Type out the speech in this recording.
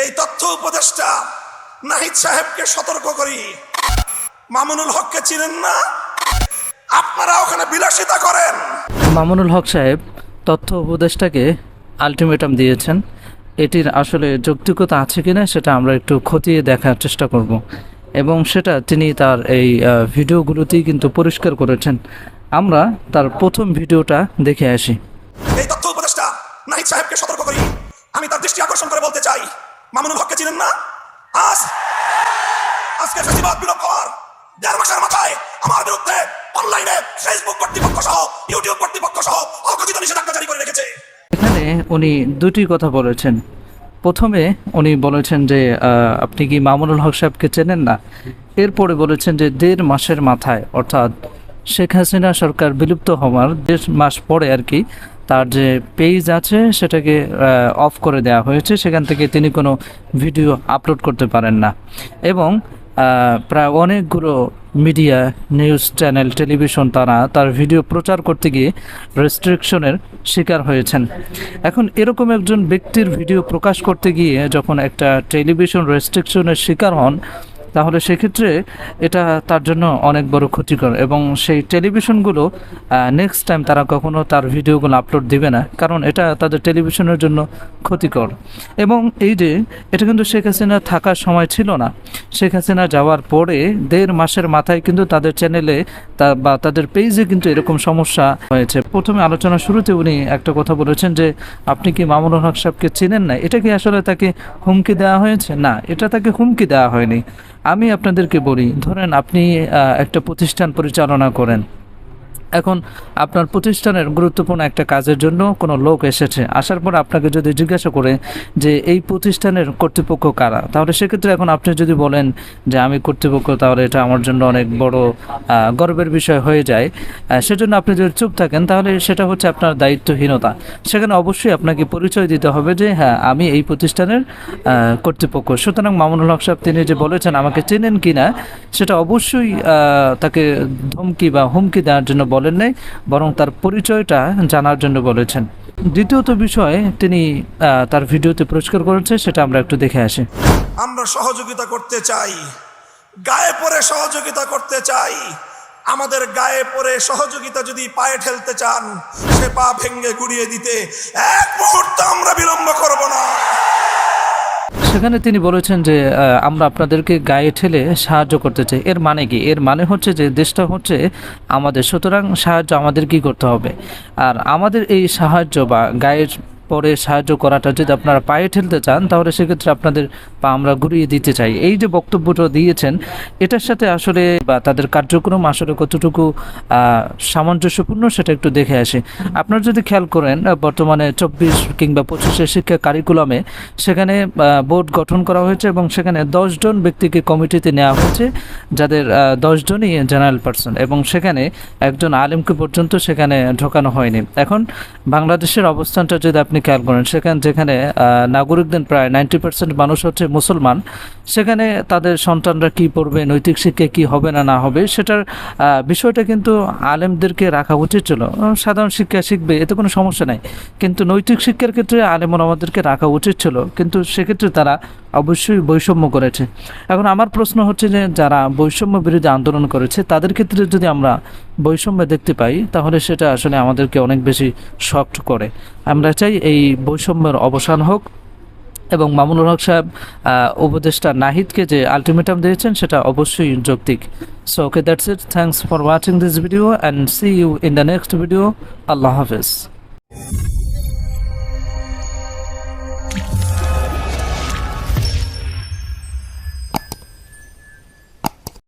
এই তথ্য উপদেষ্টা নাহিদ সাহেবকে সতর্ক করি। মামুনুল হককে চিনেন না? আপনারা ওখানে বিলাসিতা করেন। মামুনুল হক সাহেব তথ্য উপদেষ্টাকে আলটিমেটাম দিয়েছেন। এটির আসলে যৌক্তিকতা আছে কিনা সেটা আমরা একটু খতিয়ে দেখার চেষ্টা করব। এবং সেটা তিনি তার এই ভিডিওগুলোতেই কিন্তু পরিষ্কার করেছেন। আমরা তার প্রথম ভিডিওটা দেখে আসি। এই তথ্য উপদেষ্টা নাহিদ সাহেবকে সতর্ক করি। আমি তার দৃষ্টি আকর্ষণ করে বলতে চাই। মামুনুল হককে চিনেন না? আজ, আজকে ফেসিবাদ বিলোপ হওয়ার দেড় মাসের মাথায় আমার বিরুদ্ধে অনলাইনে ফেসবুক কর্তৃপক্ষ সহ ইউটিউব কর্তৃপক্ষ সহ অকথিত নিষেধাজ্ঞা জারি করে রেখেছে। এখানে উনি দুটি কথা বলেছেন। প্রথমে উনি বলেছেন যে আপনি কি মামুনুল হক সাহেবকে চেনেন না? এরপরে বলেছেন যে, দেড় মাসের মাথায়, অর্থাৎ শেখ হাসিনা সরকার বিলুপ্ত হওয়ার দেড় মাস পরে আর কি তার যে পেজ আছে সেটাকে অফ করে দেওয়া হয়েছে। সেখান থেকে তিনি কোনো ভিডিও আপলোড করতে পারেন না। এবং প্রায় অনেকগুলো মিডিয়া নিউজ চ্যানেল টেলিভিশন তারা তার ভিডিও প্রচার করতে গিয়ে রেস্ট্রিকশনের শিকার হয়েছেন। এখন এরকম একজন ব্যক্তির ভিডিও প্রকাশ করতে গিয়ে যখন একটা টেলিভিশন রেস্ট্রিকশনের শিকার হন তাহলে সেক্ষেত্রে এটা তার জন্য অনেক বড় ক্ষতিকর এবং সেই টেলিভিশনগুলো নেক্সট টাইম তারা কখনো তার ভিডিওগুলো আপলোড দিবে না, কারণ এটা তাদের টেলিভিশনের জন্য ক্ষতিকর। এবং এই যে, এটা কিন্তু শেখ হাসিনা থাকার সময় ছিল না। শেখ হাসিনা যাওয়ার পরে দেড় মাসের মাথায় কিন্তু তাদের চ্যানেলে বা তাদের পেজে কিন্তু এরকম সমস্যা হয়েছে। প্রথমে আলোচনা শুরুতে উনি একটা কথা বলেছেন যে, আপনি কি মামুনুল হক সাহেবকে চিনেন না? এটা কি আসলে তাকে হুমকি দেওয়া হয়েছে? না, এটা তাকে হুমকি দেওয়া হয়নি। আমি আপনাদেরকে বলি ধরেন আপনি একটা প্রতিষ্ঠান পরিচালনা করেন। এখন আপনার প্রতিষ্ঠানের গুরুত্বপূর্ণ একটা কাজের জন্য কোনো লোক এসেছে। আসার পর আপনাকে যদি জিজ্ঞাসা করে যে এই প্রতিষ্ঠানের কর্তৃপক্ষ কারা, তাহলে সেক্ষেত্রে এখন আপনি যদি বলেন যে আমি কর্তৃপক্ষ, তাহলে এটা আমার জন্য অনেক বড় গর্বের বিষয় হয়ে যায়। সেজন্য আপনি যদি চুপ থাকেন, তাহলে সেটা হচ্ছে আপনার দায়িত্বহীনতা। সেখানে অবশ্যই আপনাকে পরিচয় দিতে হবে যে হ্যাঁ আমি এই প্রতিষ্ঠানের কর্তৃপক্ষ। সুতরাং মামুনুল হক সাহেব, তিনি যে বলেছেন আমাকে চেনেন কি না সেটা অবশ্যই তাকে ধমকি বা হুমকি দেওয়ার জন্য বলেন নাই, বরং তার পরিচয়টা জানার জন্য বলেছেন। দ্বিতীয়ত বিষয়, তিনি তার ভিডিওতে পুরস্কার করেছে, সেটা আমরা একটু দেখে আসি। আমরা সহযোগিতা করতে চাই, গায়ে পরে সহযোগিতা করতে চাই। আমাদের গায়ে পরে সহযোগিতা যদি পায়ে ঠেলতে চান, সে পা ভেঙ্গে গুড়িয়ে দিতে এক মুহূর্ত সেখানে তিনি বলেছেন যে আমরা আপনাদেরকে গায়ে ঠেলে সাহায্য করতে চাই। এর মানে কি? এর মানে হচ্ছে যে, দেশটা হচ্ছে আমাদের। সুতরাং সাহায্য আমাদের কি করতে হবে? আর আমাদের এই সাহায্য বা গায়ের পরে সাহায্য করাটা যদি আপনারা পায়ে ঠেলতে চান, তাহলে সেক্ষেত্রে আপনাদের পা আমরা ঘুরিয়ে দিতে চাই। এই যে বক্তব্যটা দিয়েছেন, এটার সাথে আসলে বা তাদের কার্যক্রম আসলে কতটুকু সামঞ্জস্যপূর্ণ সেটা একটু দেখে আসি। আপনারা যদি খেয়াল করেন বর্তমানে চব্বিশ কিংবা পঁচিশের শিক্ষা কারিকুলামে সেখানে বোর্ড গঠন করা হয়েছে এবং সেখানে দশজন ব্যক্তিকে কমিটিতে নেওয়া হয়েছে, যাদের দশজনই জেনারেল পার্সন এবং সেখানে একজন আলেমকে পর্যন্ত সেখানে ঢোকানো হয়নি। এখন বাংলাদেশের অবস্থানটা যদি আপনি খেয়াল করেন, সেখানে, যেখানে নাগরিকদের প্রায় নাইনটি পার্সেন্ট মানুষ হচ্ছে মুসলমান, সেখানে তাদের সন্তানরা কি পড়বে, নৈতিক শিক্ষা কি হবে না না হবে, সেটার বিষয়টা কিন্তু আলেমদেরকে রাখা উচিত ছিল। সাধারণ শিক্ষা শিখবে, এতে কোনো সমস্যা নাই, কিন্তু নৈতিক শিক্ষার ক্ষেত্রে আলেমন আমাদেরকে রাখা উচিত ছিল, কিন্তু সেক্ষেত্রে তারা অবশ্যই বৈষম্য করেছে। এখন আমার প্রশ্ন হচ্ছে যে, যারা বৈষম্য বিরোধী আন্দোলন করেছে, তাদের ক্ষেত্রে যদি আমরা বৈষম্য দেখতে পাই, তাহলে সেটা আসলে আমাদেরকে অনেক বেশি শক্ট করে। আমরা চাই এই বৈষম্যের অবসান হোক এবং মামুনুল হক সাহেব উপদেষ্টা নাহিদকে যে আলটিমেটাম দিয়েছেন সেটা অবশ্যই যৌক্তিক। So okay that's it thanks for watching this video and see you in the next video আল্লাহ হাফেজ।